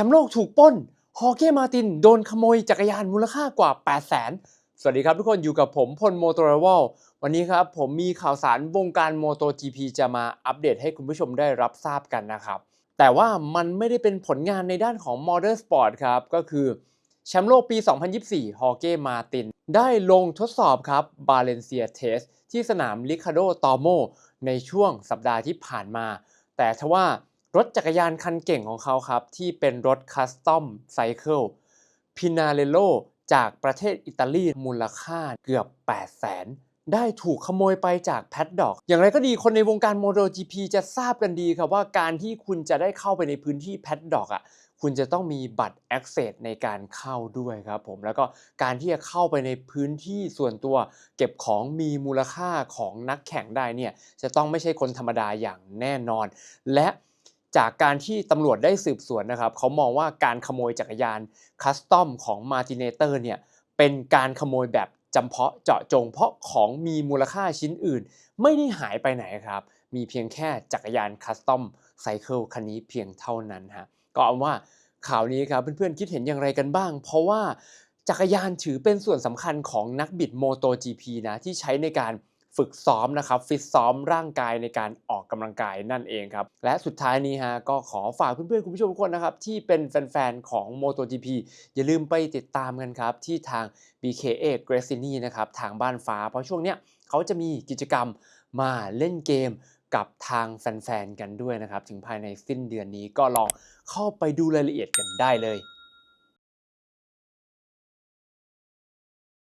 ชมป์โลกถูกป้น ฮอเก้มาตินโดนขโมยจักรยานมูลค่ากว่า 8 0 0 0 0 0สวัสดีครับทุกคนอยู่กับผมพลโมโตรวลวันนี้ครับผมมีข่าวสารวงการโมโต GP จะมาอัปเดตให้คุณผู้ชมได้รับทราบกันนะครับ แต่ว่ามันไม่ได้เป็นผลงานในด้านของ Modern Sport ครับ ก็คือแชมป์โลกปี 2024 ฮอเก้มาติน ได้ลงทดสอบครับบาเลนเซียเทสที่สนามลิคาโดตอโมในช่วงสัปดาห์ที่ผ่านมา แต่ทว่า รถจักรยานคันเก่งของเขาครับ ที่เป็นรถคัสตอมไซเคิลพินาเลโลจากประเทศอิตาลีมูลค่าเกือบ 8 0 0แสนได้ถูกขโมยไปจากแพดดอก อย่างไรก็ดีคนในวงการโมโต GP จะทราบกันดีครับว่าการที่คุณจะได้เข้าไปในพื้นที่แพดดอกอะคุณจะต้องมีบัตร Access ในการเข้าด้วยครับผมแล้วก็การที่จะเข้าไปในพื้นที่ส่วนตัว เก็บของมีมูลค่าของนักแข่งได้เนี่ยจะต้องไม่ใช่คนธรรมดาอย่างแน่นอน และ จากการที่ตำรวจได้สืบสวนนะครับเขามองว่าการขโมยจักรยานคัสตอมของมาติเนเตอร์เนี่ยเป็นการขโมยแบบจำเพาะเจาะจง เพราะของมีมูลค่าชิ้นอื่น ไม่ได้หายไปไหนครับ มีเพียงแค่จักรยานคัสตอมไซเคิลคันนี้เพียงเท่านั้นฮะก็เอาว่าข่าวนี้ครับเพื่อนๆคิดเห็นอย่างไรกันบ้าง เพราะว่าจักรยานถือเป็นส่วนสำคัญของนักบิดโมโต GP นะที่ใช้ในการ ฝึกซ้อมนะครับฟิตซ้อมร่างกายในการออกกำลังกายนั่นเองครับ และสุดท้ายนี้ฮะก็ขอฝากเพื่อนๆ คุณผู้ชมทุกคนนะครับ ที่เป็นแฟนๆ ของ MotoGP อย่าลืมไปติดตามกันครับ ที่ทาง BKA g r a c i n i นะครับ ทางบ้านฟ้า เพราะช่วงเนี้ยเขาจะมีกิจกรรมมาเล่นเกมกับทางแฟนๆ กันด้วยนะครับ ถึงภายในสิ้นเดือนนี้ก็ลองเข้าไปดูรายละเอียดกันได้เลย